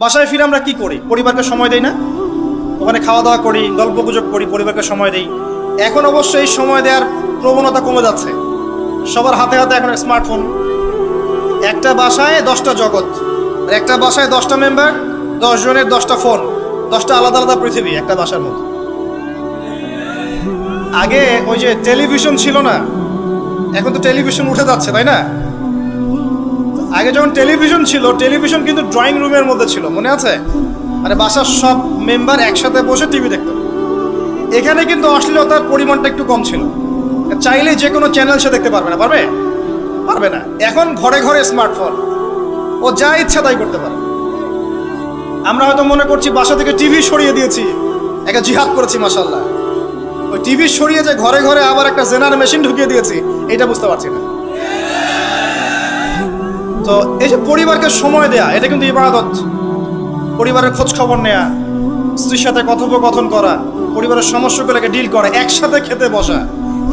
বাসায় ফিরে আমরা কি করি? পরিবারকে সময় দেই না? ওখানে খাওয়া দাওয়া করি, গল্প গুজব করি, পরিবারকে সময় দেই। এখন অবশ্য এই সময় দেওয়ার প্রবণতা কমে যাচ্ছে। সবার হাতে হাতে এখন স্মার্টফোন একটা বাসায় দশটা জগৎ একটা বাসায় দশটা মেম্বার দশ জনের দশটা ফোন দশটা আলাদা আলাদা পৃথিবী, একটা বাসার মধ্যে। আগে ওই যে টেলিভিশন ছিল না, এখন তো টেলিভিশন উঠে যাচ্ছে, তাই না? আগে যখন টেলিভিশন ছিল, টেলিভিশন কিন্তু ড্রয়িং রুমের মধ্যে ছিল, মনে আছে? মানে বাসার সব মেম্বার একসাথে বসে টিভি দেখতো। এখানে কিন্তু অশ্লীলতার পরিমাণটা একটু কম ছিল। চাইলে যে কোনো চ্যানেল সে দেখতে পারবে না, পারবে? পারবে না। এখন ঘরে ঘরে স্মার্টফোন ও যা ইচ্ছা তাই করতে পারে। আমরা হয়তো মনে করছি বাসা থেকে টিভি সরিয়ে দিয়েছি। একটা জিহাদ করেছি মাসাল্লাহ ওই টিভি সরিয়ে যে ঘরে ঘরে আবার একটা জেনার মেশিন ঢুকিয়ে দিয়েছি, এটা বুঝতে পারছি না। তো এই যে পরিবারকে সময় দেয়া, এটা কিন্তু ইবাদত। পরিবারের খোঁজ খবর নেয়া, স্ত্রীর সাথে কথোপকথন করা, পরিবারের সমস্যাগুলোকে ডিল করা, একসাথে খেতে বসা,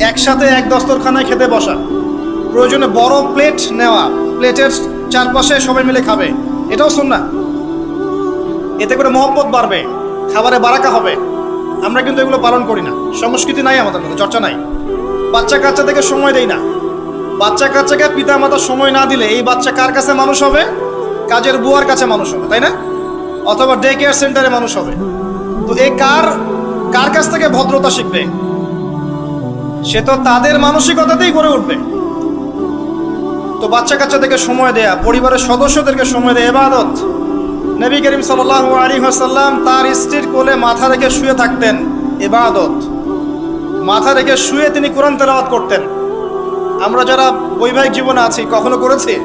একসাথে এক দস্তরখানায় খেতে বসা। প্রয়োজনে বড় প্লেট নেওয়া প্লেটের চারপাশে সবাই মিলে খাবে। এটাও শোন না এতে করে মহব্বত বাড়বে, খাবারে বারাকা হবে। আমরা কিন্তু এগুলো পালন করি না। সংস্কৃতি নাই আমাদের মধ্যে, চর্চা নাই। বাচ্চা কাচ্চা থেকে সময় দেই না। বাচ্চা কাচ্চাকে পিতা মাতা সময় না দিলে এই বাচ্চা কার কাছে মানুষ হবে? কাজের বুয়ার কাছে মানুষ হবে, তাই না? অথবা ডে কেয়ার সেন্টারে মানুষ হবে। তো এই কার কার কাছ থেকে ভদ্রতা শিখবে? সে তো তাদের মানসিকতাতেই গড়ে উঠবে। তো বাচ্চা কাচ্চাদেরকে সময় দেয়া, পরিবারের সদস্যদেরকে সময় দেয়া, এবাদত। নবী করিম সাল্লাহ আলী হাসাল্লাম তার স্ত্রীর কোলে মাথা রেখে শুয়ে থাকতেন, এবাদত। মাথা রেখে শুয়ে তিনি কোরআন তেলাওয়াত করতেন। আমরা যারা বৈবাহিক জীবনে আছি, কখনো করেছি?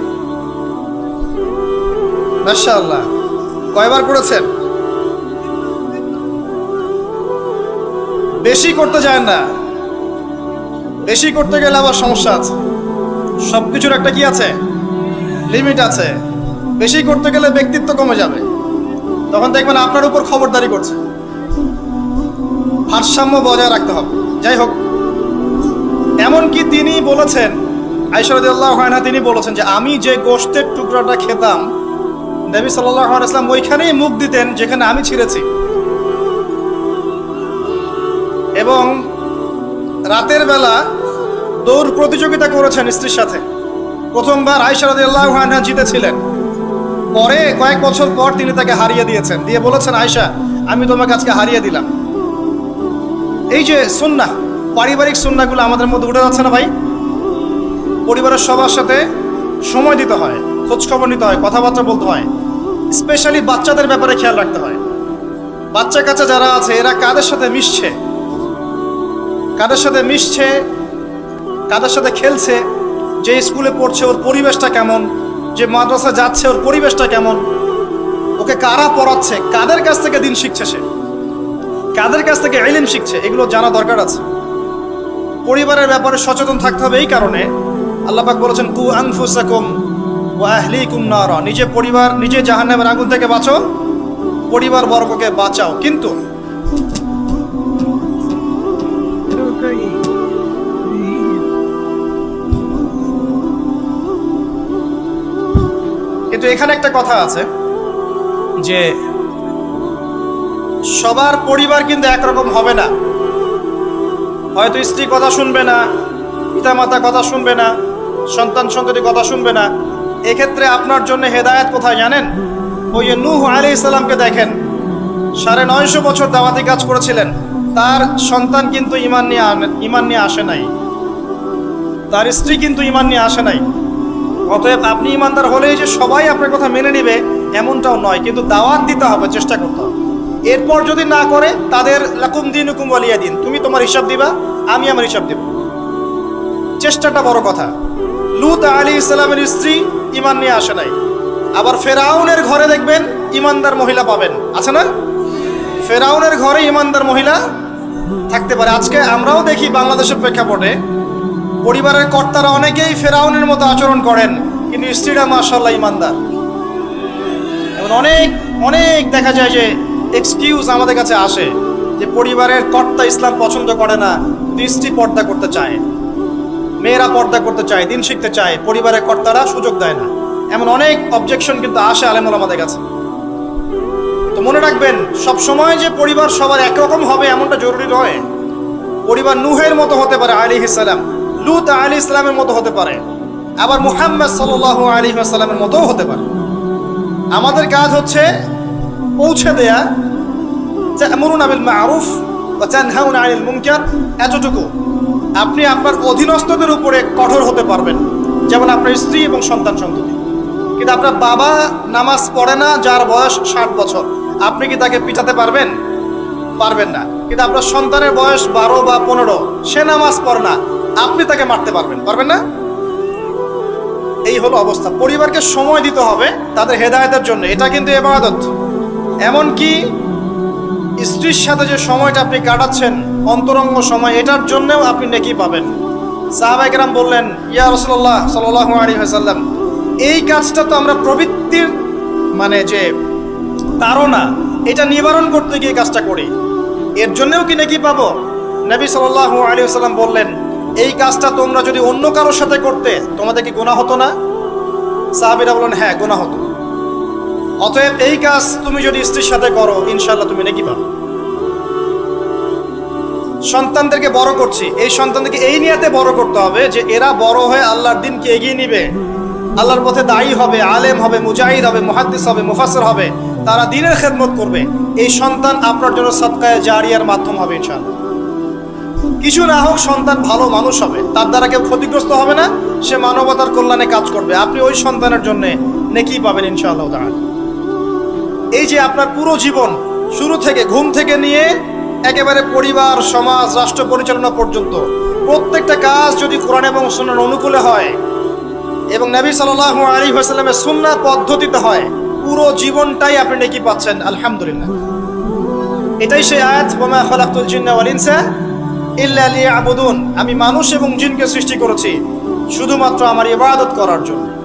মাশাআল্লাহ। কয়বার করেছেন? বেশি করতে যায় না। বেশি করতে গেলে আবার সমস্যা আছে। সব কিছুর একটা কি আছে? লিমিট আছে। বেশি করতে গেলে ব্যক্তিত্ব কমে যাবে। তখন দেখবেন আপনার উপর খবরদারি করছে। ভারসাম্য বজায় রাখতে হবে। যাই হোক এমনকি তিনি বলেছেন আইসরদুল্লাহ না তিনি বলেছেন যে আমি যে গোষ্ঠের টুকরাটা খেতাম, নবী সাল্লাহ ওইখানেই মুখ দিতেন যেখানে আমি ছিঁড়েছি। এবং রাতের বেলা দৌড় প্রতিযোগিতা করেছেন স্ত্রীর সাথে। প্রথমবার আইসারদুল্লাহ জিতেছিলেন। পরে কয়েক বছর পর তিনি তাকে হারিয়ে দিয়েছেন। দিয়ে বলেছেন আয়সা আমি তোমাকে আজকে হারিয়ে দিলাম। এই যে সুন্না পারিবারিক সুন্নাগুলো আমাদের মধ্যে উঠে যাচ্ছে না ভাই? পরিবারের সবার সাথে সময় দিতে হয়, খোঁজখবর নিতে হয়, কথাবার্তা বলতে হয়। স্পেশালি বাচ্চাদের ব্যাপারে খেয়াল রাখতে হয়। বাচ্চা কাচ্চা যারা আছে, এরা কাদের সাথে মিশছে? কাদের সাথে মিশছে? কাদের সাথে খেলছে? যে স্কুলে পড়ছে, ওর পরিবেশটা কেমন? যে মাদ্রাসা যাচ্ছে, ওর পরিবেশটা কেমন? ওকে কারা পড়াচ্ছে? কাদের কাছ থেকে দিন শিখছে সে? কাদের কাছ থেকে এলিম শিখছে? এগুলো জানা দরকার আছে। পরিবারের ব্যাপারে সচেতন থাকতে হবে এই কারণে আল্লাপাক বলেছেন, কু আনফুসাকুম ও আহলিকুম নারা। নিজে পরিবার, নিজে জাহান্নামের আগুন থেকে বাঁচো, পরিবার বর্গকে বাঁচাও। কিন্তু কিন্তু এখানে একটা কথা আছে যে সবার পরিবার কিন্তু একরকম হবে না। হয়তো স্ত্রী কথা শুনবে না, পিতামাতা কথা শুনবে না, সন্তান সন্ততি কথা শুনবে না। এক্ষেত্রে আপনার জন্য হেদায়েত কোথায় জানেন? ওই নূহ আলি ইসলামকে দেখেন, সাড়ে নয়শো বছর দাওয়াতি কাজ করেছিলেন। তার সন্তান কিন্তু ইমান নিয়ে ইমান নিয়ে আসে নাই। তার স্ত্রী কিন্তু ইমান নিয়ে আসে নাই। অতএব আপনি ইমানদার হলেই যে সবাই আপনার কথা মেনে নেবে, এমনটাও নয়, কিন্তু দাওয়াত দিতে হবে, চেষ্টা করতে হবে। এরপর যদি না করে, তাদের লাকুম দিন হুকুম ওয়ালিয়া দিন। তুমি তোমার হিসাব দিবা, আমি আমার হিসাব দিব। চেষ্টাটা বড় কথা। লুত আলী ইসলামের স্ত্রী ইমান নিয়ে আসে নাই। আবার ফেরাউনের ঘরে দেখবেন ইমানদার মহিলা পাবেন। আছে না? ফেরাউনের ঘরে ইমানদার মহিলা থাকতে পারে। আজকে আমরাও দেখি বাংলাদেশের প্রেক্ষাপটে পরিবারের কর্তারা অনেকেই ফেরাউনের মতো আচরণ করেন, কিন্তু স্ত্রীরা মাশাল্লাহ ইমানদার এবং অনেক অনেক দেখা যায় যে এক্সকিউজ আমাদের কাছে আসে যে পরিবারের কর্তা ইসলাম পছন্দ করে না স্ত্রী পর্দা করতে চায়। মেয়েরা পর্দা করতে চায়, দিন শিখতে চায়, পরিবারের কর্তারা সুযোগ দেয় না। এমন অনেক অবজেকশন কিন্তু আসে আলেমুল আমাদের কাছে। তো মনে রাখবেন সব সময় যে পরিবার সবার একরকম হবে এমনটা জরুরি নয়। পরিবার নুহের মতো হতে পারে আলী ইসলাম লুত আলী ইসলামের মতো হতে পারে। আবার মুহাম্মদ সাল্লাহ আলী সাল্লামের মতোও হতে পারে। আমাদের কাজ হচ্ছে পৌঁছে দেয়া তা'মুরুনা বিল মা'রুফ ওয়া তানহাউনা আনিল মুনকার এতটুকু। আপনি আপনার অধীনস্থদের উপরে কঠোর হতে পারবেন। যেমন আপনার স্ত্রী এবং সন্তান সন্ততি। কিন্তু আপনার বাবা নামাজ পড়ে না, যার বয়স ষাট বছর। আপনি কি তাকে পিটাতে পারবেন? পারবেন না। কিন্তু আপনার সন্তানের বয়স বারো বা পনেরো, সে নামাজ পড়ে না। আপনি তাকে মারতে পারবেন। পারবেন না? এই হলো অবস্থা। পরিবারকে সময় দিতে হবে তাদের হেদায়তের জন্য। এটা কিন্তু এবাদত। এমনকি স্ত্রীর সাথে যে সময়টা আপনি কাটাচ্ছেন, অন্তরঙ্গ সময়, এটার জন্যেও আপনি নেকি পাবেন। সাহাবাইকেরাম বললেন, ইয়া রসল্লাহ সাল্লাহ আলী হাসাল্লাম এই কাজটা তো আমরা প্রবৃত্তির মানে যে তারা এটা নিবারণ করতে গিয়ে কাজটা করি। এর জন্যেও কি নাকি পাবো? নবী সাল্লাহ আলী সাল্লাম বললেন, এই কাজটা তোমরা যদি অন্য কারোর সাথে করতে, তোমাদের কি গোনা হতো না? সাহাবিরা বললেন হ্যাঁ গোনা হতো। অতএব এই কাজ তুমি যদি স্ত্রীর সাথে করো ইনশাল্লাহ তুমি নাকি পাবে। সন্তানদেরকে বড় করছি। এই সন্তানদেরকে এই নিয়াতে বড় করতে হবে যে এরা বড় হয়ে আল্লাহর দিনকে এগিয়ে নিবে। আল্লাহর পথে দায়ী হবে, আলেম হবে, মুজাহিদ হবে, মুহাদ্দিস হবে, মুফাসসির হবে। তারা দিনের খেদমত করবে। এই সন্তান আপনার জন্য সৎকায় জারিয়ার মাধ্যম হবে ইনশাআল্লাহ। কিছু না হোক সন্তান ভালো মানুষ হবে, তার দ্বারা কেউ ক্ষতিগ্রস্ত হবে না, সে মানবতার কল্যাণে কাজ করবে। আপনি ওই সন্তানের জন্য নেকি পাবেন ইনশাআল্লাহ তাআলা। এই যে আপনার পুরো জীবন, শুরু থেকে ঘুম থেকে নিয়ে একেবারে পরিবার, সমাজ, রাষ্ট্র পরিচালনা পর্যন্ত, প্রত্যেকটা কাজ যদি কোরআন এবং সুন্নার অনুকূলে হয় এবং নবী সাল্লাহ আলী হাসলামের সুন্না পদ্ধতিতে হয়, পুরো জীবনটাই আপনি নেকি পাচ্ছেন, আলহামদুলিল্লাহ। এটাই সেই আয়াত বোমা খালাকুল জিন্না ওয়াল ইনসা ইল্লা লিয়াবুদুন। আমি মানুষ এবং জিনকে সৃষ্টি করেছি, শুধুমাত্র আমার ইবাদত করার জন্য।